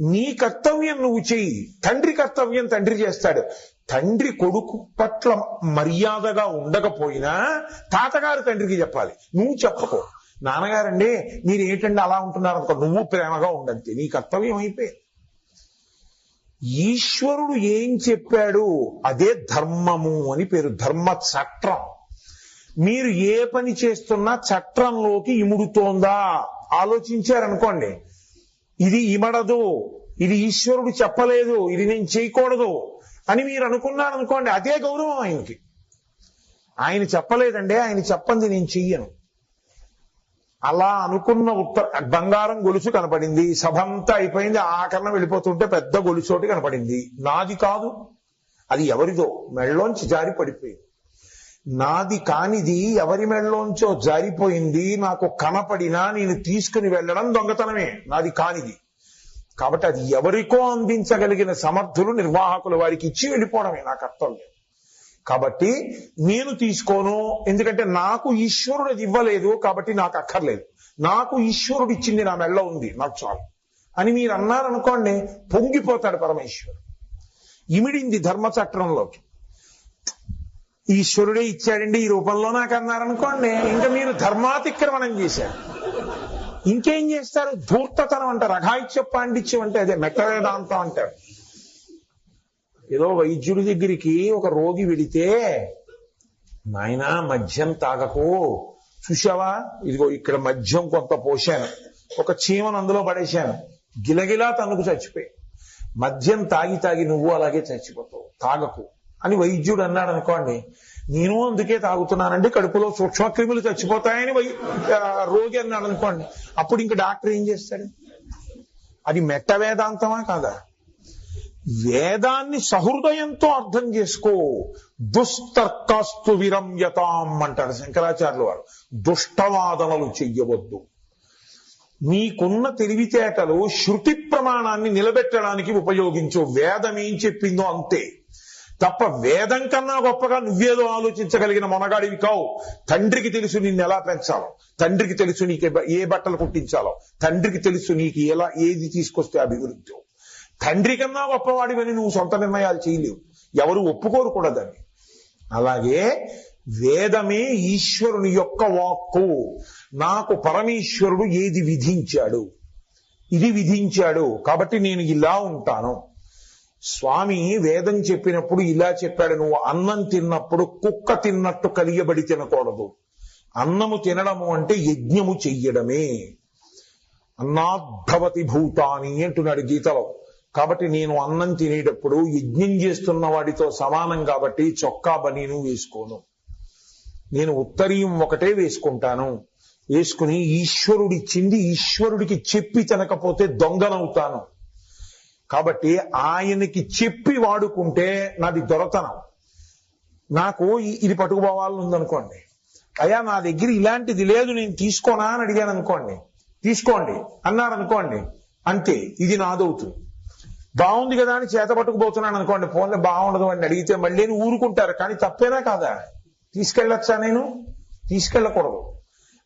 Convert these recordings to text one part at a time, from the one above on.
నీ కర్తవ్యం నువ్వు చెయ్యి. తండ్రి కర్తవ్యం తండ్రి చేస్తాడు. తండ్రి కొడుకు పట్ల మర్యాదగా ఉండకపోయినా తాతగారు తండ్రికి చెప్పాలి. నువ్వు చెప్పకో. నాన్నగారండి మీరు ఏంటండి అలా ఉంటున్నారు అనుకో నువ్వు ప్రేమగా ఉండంతే. నీ కర్తవ్యం అయిపోయింది ఈశ్వరుడు ఏం చెప్పాడు? అదే ధర్మము అని పేరు. ధర్మ చట్రం. మీరు ఏ పని చేస్తున్నా చట్రంలోకి ఇముడుతోందా? ఆలోచించారనుకోండి. ఇది ఇమడదు ఇది ఈశ్వరుడు చెప్పలేదు ఇది నేను చేయకూడదు అని మీరు అనుకున్నారనుకోండి అదే గౌరవం ఆయనకి. ఆయన చెప్పలేదండి ఆయన చెప్పంది నేను చెయ్యను. అలా అనుకున్న ఉత్తర బంగారం గొలుసు కనపడింది సభంతా అయిపోయింది ఆకరణ వెళ్ళిపోతుంటే పెద్ద గొలుసోటి కనపడింది. నాది కాదు అది ఎవరిదో మెళ్ళలోంచి జారి పడిపోయింది నాది కానిది ఎవరి మెళ్ళలోంచో జారిపోయింది నాకు కనపడినా నేను తీసుకుని వెళ్ళడం దొంగతనమే. నాది కానిది. కాబట్టి అది ఎవరికో అందించగలిగిన సమర్థులు నిర్వాహకులు వారికి ఇచ్చి వెళ్ళిపోవడమే నా కర్తవ్యం. కాబట్టి నేను తీసుకోను ఎందుకంటే నాకు ఈశ్వరుడు అది ఇవ్వలేదు కాబట్టి నాకు అక్కర్లేదు. నాకు ఈశ్వరుడు ఇచ్చింది నా మెళ్ళ ఉంది నాకు చాలు. అని మీరు అన్నారనుకోండి పొంగిపోతాడు పరమేశ్వరుడు. ఇమిడింది ధర్మచక్రంలోకి ఈశ్వరుడే ఇచ్చాడండి ఈ రూపంలో నాకు అన్నారనుకోండి ఇంకా మీరు ధర్మాతిక్రమణం చేశారు. ఇంకేం చేస్తారు? ధూర్తతనం అంటారు అఘాయిత్య పాండిత్యం అంటే అదే మెక్కవేదాంతం అంటారు. ఏదో వైద్యుడి దగ్గరికి ఒక రోగి వెడితే నాయనా మద్యం తాగకు. చూసావా ఇదిగో ఇక్కడ మద్యం కొంత పోశాను. ఒక చీమను అందులో పడేశాను. గిలగిలా తనుకు చచ్చిపోయి మద్యం తాగి తాగి నువ్వు అలాగే చచ్చిపోతావు. తాగకు. అని వైద్యుడు అన్నాడు అనుకోండి నేను అందుకే తాగుతున్నానండి కడుపులో సూక్ష్మక్రిములు చచ్చిపోతాయని వై రోగి అన్నాడు అనుకోండి అప్పుడు ఇంక డాక్టర్ ఏం చేస్తాడు? అది మెట్ట వేదాంతమా కాదా? వేదాన్ని సహృదయంతో అర్థం చేసుకో. దుస్తర్కాస్తు విరమ్యతాం అంటారు శంకరాచార్యులు వారు. దుష్టవాదనలు చెయ్యవద్దు. నీకున్న తెలివితేటలు శృతి ప్రమాణాన్ని నిలబెట్టడానికి ఉపయోగించు. వేదం ఏం చెప్పిందో అంతే. తప్ప వేదం కన్నా గొప్పగా నువ్వేదో ఆలోచించగలిగిన మొనగాడివి కావు. తండ్రికి తెలుసు నిన్ను ఎలా పెంచాలో. తండ్రికి తెలుసు నీకు ఏ- బట్టలు కుట్టించాలో. తండ్రికి తెలుసు నీకు ఎలా ఏది తీసుకొస్తే అభివృద్ధి తండ్రి కన్నా గొప్పవాడివని నువ్వు సొంత నిర్ణయాలు చేయలేవు. ఎవరు ఒప్పుకోరు కూడా దాన్ని. అలాగే వేదమే ఈశ్వరుని యొక్క వాక్కు. నాకు పరమేశ్వరుడు ఏది విధించాడు? ఇది విధించాడు. కాబట్టి నేను ఇలా ఉంటాను. స్వామి వేదం చెప్పినప్పుడు ఇలా చెప్పాడు నువ్వు అన్నం తిన్నప్పుడు కుక్క తిన్నట్టు కలియబడి తినకూడదు. అన్నము తినడము అంటే యజ్ఞము చెయ్యడమే. అన్నాద్భవతి భూతాని అంటున్నాడు గీతలో. కాబట్టి నేను అన్నం తినేటప్పుడు యజ్ఞం చేస్తున్న వాడితో సమానం కాబట్టి చొక్కా బనీను వేసుకోను. నేను ఉత్తరీయం ఒకటే వేసుకుంటాను. వేసుకుని ఈశ్వరుడిచ్చింది ఈశ్వరుడికి చెప్పి తినకపోతే దొంగనవుతాను. కాబట్టి ఆయనకి చెప్పి వాడుకుంటే నాది దొరతనం. నాకు ఇది పట్టుకుపోవాలని ఉందనుకోండి అయ్యా నా దగ్గర ఇలాంటిది లేదు నేను తీసుకోనా అని అడిగాను అనుకోండి తీసుకోండి అన్నారు అనుకోండి అంతే ఇది నాదవుతుంది. బాగుంది కదా అని చేత పట్టుకుపోతున్నాను అనుకోండి ఫోన్లో బాగుండదు అని అడిగితే మళ్ళీ నేను ఊరుకుంటారు. కానీ తప్పేనా కాదా? తీసుకెళ్ళొచ్చా నేను? తీసుకెళ్ళకూడదు.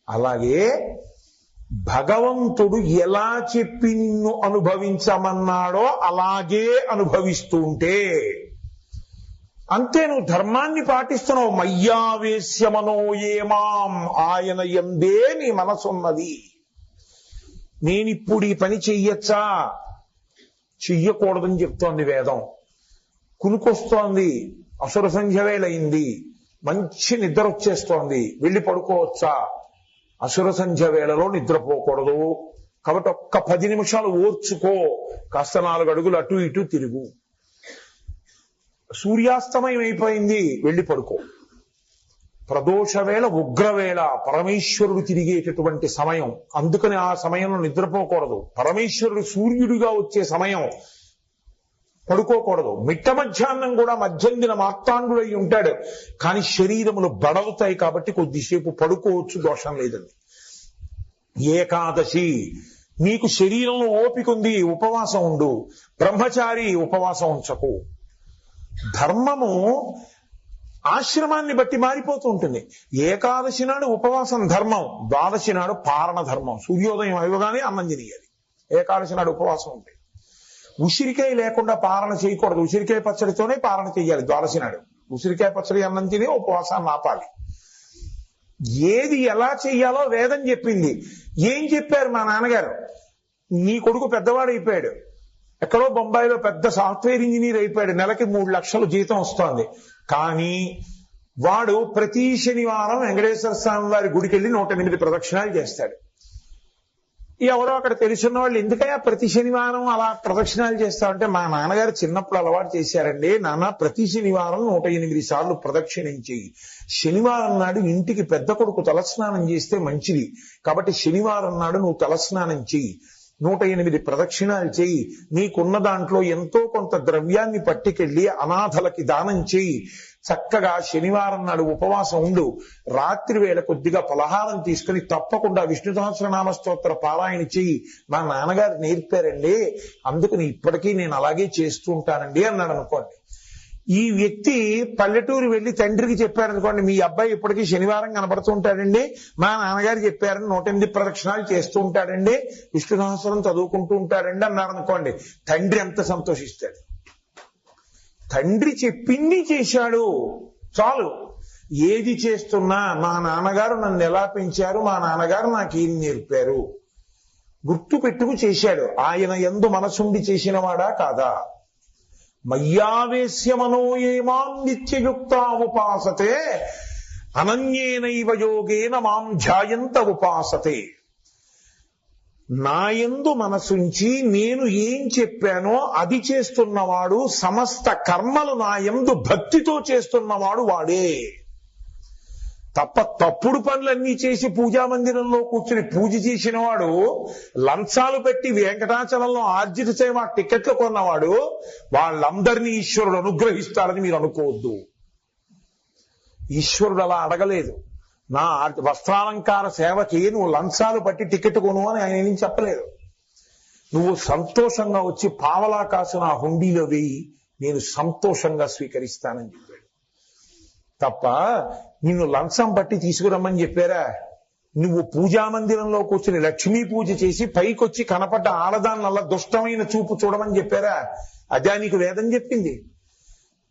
అలాగే భగవంతుడు ఎలా చెప్పి నిన్ను అనుభవించమన్నాడో అలాగే అనుభవిస్తూ ఉంటే అంతే నువ్వు ధర్మాన్ని పాటిస్తున్నావు. మయ్యావేశ్యమనో ఏమాం ఆయన ఎందే నీ మనసున్నది. నేనిప్పుడు ఈ పని చెయ్యొచ్చా? చెయ్యకూడదని చెప్తోంది వేదం. కునుకొస్తోంది. అసుర సంధ్య వేళయింది మంచి నిద్ర వచ్చేస్తోంది. వెళ్ళి పడుకోవచ్చా? అసుర సంధ్య వేళలో నిద్రపోకూడదు. కాబట్టి ఒక్క పది నిమిషాలు ఓర్చుకో. కాస్త నాలుగు అడుగులు అటు ఇటు తిరుగు. సూర్యాస్తమయం అయిపోయింది వెళ్ళి పడుకో. ప్రదోష వేళ ఉగ్రవేళ పరమేశ్వరుడు తిరిగేటటువంటి సమయం. అందుకని ఆ సమయంలో నిద్రపోకూడదు. పరమేశ్వరుడు సూర్యుడిగా వచ్చే సమయం. పడుకోకూడదు. మిట్ట మధ్యాహ్నం కూడా మధ్యందిన మార్తాండుడై ఉంటాడు. కానీ శరీరములు బడవుతాయి కాబట్టి కొద్దిసేపు పడుకోవచ్చు దోషం లేదండి. ఏకాదశి. నీకు శరీరంలో ఓపిక ఉంది ఉపవాసం ఉండు. బ్రహ్మచారి ఉపవాసం ఉంచకు. ధర్మము ఆశ్రమాన్ని బట్టి మారిపోతూ ఉంటుంది. ఏకాదశి నాడు ఉపవాసం ధర్మం ద్వాదశి నాడు పారణ ధర్మం. సూర్యోదయం అవ్వగానే అన్నం తినేయాలి. ఏకాదశి నాడు ఉపవాసం ఉంటాయి ఉసిరికాయ లేకుండా పాలన చేయకూడదు. ఉసిరికాయ పచ్చడితోనే పాలన చేయాలి ద్వాదశి నాడు. ఉసిరికాయ పచ్చడి అన్నం తిని ఉపవాసాన్ని ఆపాలి. ఏది ఎలా చెయ్యాలో వేదం చెప్పింది. ఏం చెప్పారు మా నాన్నగారు? నీ కొడుకు పెద్దవాడు అయిపోయాడు. ఎక్కడో బొంబాయిలో పెద్ద సాఫ్ట్వేర్ ఇంజనీర్ అయిపోయాడు. నెలకి మూడు లక్షలు జీతం వస్తోంది. కానీ వాడు ప్రతి శనివారం వెంకటేశ్వర స్వామి వారి గుడికి వెళ్ళి నూట ఎనిమిది ప్రదక్షిణాలు చేస్తాడు. ఎవరో అక్కడ తెలిసిన వాళ్ళు ఎందుకయ్యా ప్రతి శనివారం అలా ప్రదక్షిణాలు చేస్తామంటే మా నాన్నగారు చిన్నప్పుడు అలవాటు చేశారండి. నాన్న ప్రతి శనివారం నూట ఎనిమిది సార్లు ప్రదక్షిణించి శనివారం నాడు ఇంటికి పెద్ద కొడుకు తలస్నానం చేస్తే మంచిది. కాబట్టి శనివారం నాడు నువ్వు తలస్నానం చెయ్యి. నూట ఎనిమిది ప్రదక్షిణాలు చేయి నీకున్న దాంట్లో ఎంతో కొంత ద్రవ్యాన్ని పట్టుకెళ్ళి అనాథలకి దానం చెయ్యి. చక్కగా శనివారం నాడు ఉపవాసం ఉండు. రాత్రి వేళ కొద్దిగా పలహారం తీసుకుని తప్పకుండా విష్ణు సహస్రనామ స్తోత్ర పారాయణ చెయ్యి. మా నాన్నగారు నేర్పారండి. అందుకని ఇప్పటికీ నేను అలాగే చేస్తూ ఉంటానండి అన్నాడు అనుకోండి. ఈ వ్యక్తి పల్లెటూరు వెళ్ళి తండ్రికి చెప్పారనుకోండి మీ అబ్బాయి ఇప్పటికీ శనివారం కనబడుతూ ఉంటాడండి. మా నాన్నగారు చెప్పారని నూట ఎనిమిది ప్రదక్షిణాలు చేస్తూ ఉంటాడండి. విష్ణు సహస్రం చదువుకుంటూ ఉంటాడండి అన్నారనుకోండి. తండ్రి ఎంత సంతోషిస్తాడు. తండ్రి చెప్పింది చేశాడు. చాలు. ఏది చేస్తున్నా మా నాన్నగారు నన్ను ఎలా పెంచారు మా నాన్నగారు నాకేం నేర్పారు? గుర్తు పెట్టుకు చేశాడు. ఆయన ఎందు మనసుండి చేసినవాడా కాదా? మయ్యావేశ్యమనో ఏమాం నిత్యయుక్త ఉపాసతే అనన్యేనైవ యోగేన మాం ధ్యాయంత ఉపాసతే. నాయందు మనసుంచి నేను ఏం చెప్పానో అది చేస్తున్నవాడు సమస్త కర్మలు నాయందు భక్తితో చేస్తున్నవాడు వాడే. తప్ప తప్పుడు పనులన్నీ చేసి పూజా మందిరంలో కూర్చుని పూజ చేసిన వాడు లంచాలు పెట్టి వెంకటాచలంలో ఆర్జిత సేవ టికెట్లు కొన్నవాడు వాళ్ళందరినీ ఈశ్వరుడు అనుగ్రహిస్తారని మీరు అనుకోవద్దు. ఈశ్వరుడు అలా అడగలేదు. నా వస్త్రాలంకార సేవ చేయి నువ్వు లంచాలు పట్టి టికెట్ కొను అని ఆయన ఏం చెప్పలేదు. నువ్వు సంతోషంగా వచ్చి పావలా కాసిన ఆ హుండీలో వేయి నేను సంతోషంగా స్వీకరిస్తానని చెప్పాడు. తప్ప నిన్ను లంచం పట్టి తీసుకురమ్మని చెప్పారా? నువ్వు పూజా మందిరంలో కూర్చుని లక్ష్మీ పూజ చేసి పైకొచ్చి కనపడ్డ ఆడదాన్నల్లా దుష్టమైన చూపు చూడమని చెప్పారా? అదే నీకు వేదం చెప్పింది.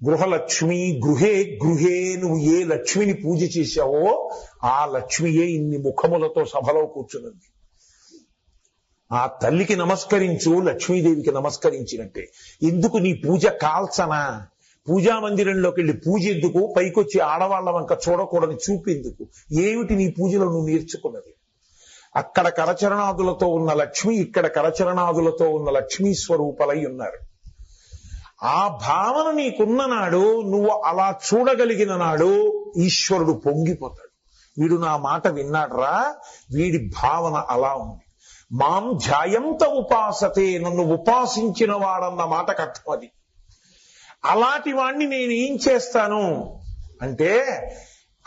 గృహలక్ష్మి గృహే గృహే నువ్వు ఏ లక్ష్మిని పూజ చేశావో ఆ లక్ష్మియే ఇన్ని ముఖములతో సభలో కూర్చున్నది ఆ తల్లికి నమస్కరించు లక్ష్మీదేవికి నమస్కరించినట్టే. ఎందుకు నీ పూజ కాల్చనా? పూజా మందిరంలోకి వెళ్ళి పూజ ఎందుకు? పైకొచ్చి ఆడవాళ్ళ వంక చూడకూడని చూపేందుకు ఏమిటి నీ పూజలో నువ్వు నేర్చుకున్నది? అక్కడ కరచరణాదులతో ఉన్న లక్ష్మి ఇక్కడ కరచరణాదులతో ఉన్న లక్ష్మీ స్వరూపలై ఉన్నారు. ఆ భావన నీకున్న నాడు నువ్వు అలా చూడగలిగిన నాడు ఈశ్వరుడు పొంగిపోతాడు. వీడు నా మాట విన్నాడ్రా? వీడి భావన అలా ఉంది. మాం ధ్యాయంత ఉపాసతే నన్ను ఉపాసించిన వాడన్న మాటకు అర్థం అది. అలాంటి వాణ్ణి నేను ఏం చేస్తాను? అంటే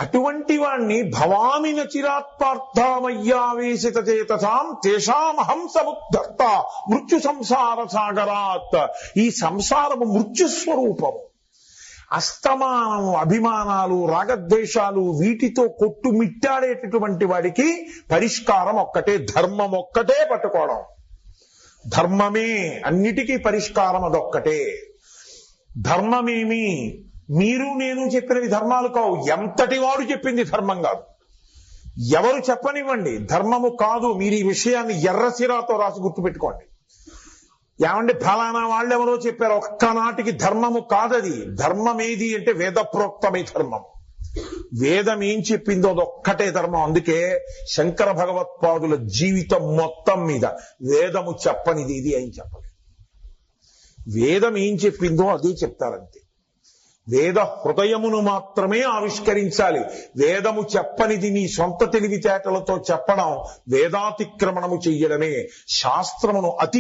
అటువంటి వాణ్ణి భవామిన చిరాత్పార్థమయ్యావేశిత చేతసాం తేషామహం సముద్ధర్త మృత్యు సంసార సాగరాత్. ఈ సంసారము మృత్యు స్వరూపము అస్తమానం అభిమానాలు రాగద్వేషాలు వీటితో కొట్టుమిట్టాడేటటువంటి వాడికి పరిష్కారం ఒక్కటే ధర్మం ఒక్కటే పట్టుకోవడం. ధర్మమే అన్నిటికీ పరిష్కారం అదొక్కటే. ధర్మమేమి? మీరు నేను చెప్పినవి ధర్మాలు కావు. ఎంతటి వాడు చెప్పింది ధర్మం కాదు. ఎవరు చెప్పనివ్వండి. ధర్మము కాదు. మీరు ఈ విషయాన్ని ఎర్రసిరాతో రాసి గుర్తుపెట్టుకోండి. ఏమంటే ఫలానా వాళ్ళు ఎవరో చెప్పారు ఒక్కనాటికి ధర్మము కాదది. ధర్మం ఏది అంటే వేదప్రోక్తమే ధర్మం. వేదం ఏం చెప్పిందో అదొక్కటే ధర్మం. అందుకే శంకర భగవత్పాదుల జీవితం మొత్తం మీద వేదము చెప్పనిది ఇది అని చెప్పలేదు. వేదం ఏం చెప్పిందో అదే చెప్తారంతే. వేద హృదయమును మాత్రమే ఆవిష్కరించాలి. వేదము చెప్పనిది నీ సొంత తెలివితేటలతో చెప్పడం వేదాతిక్రమణము చెయ్యడమే. శాస్త్రమును అతి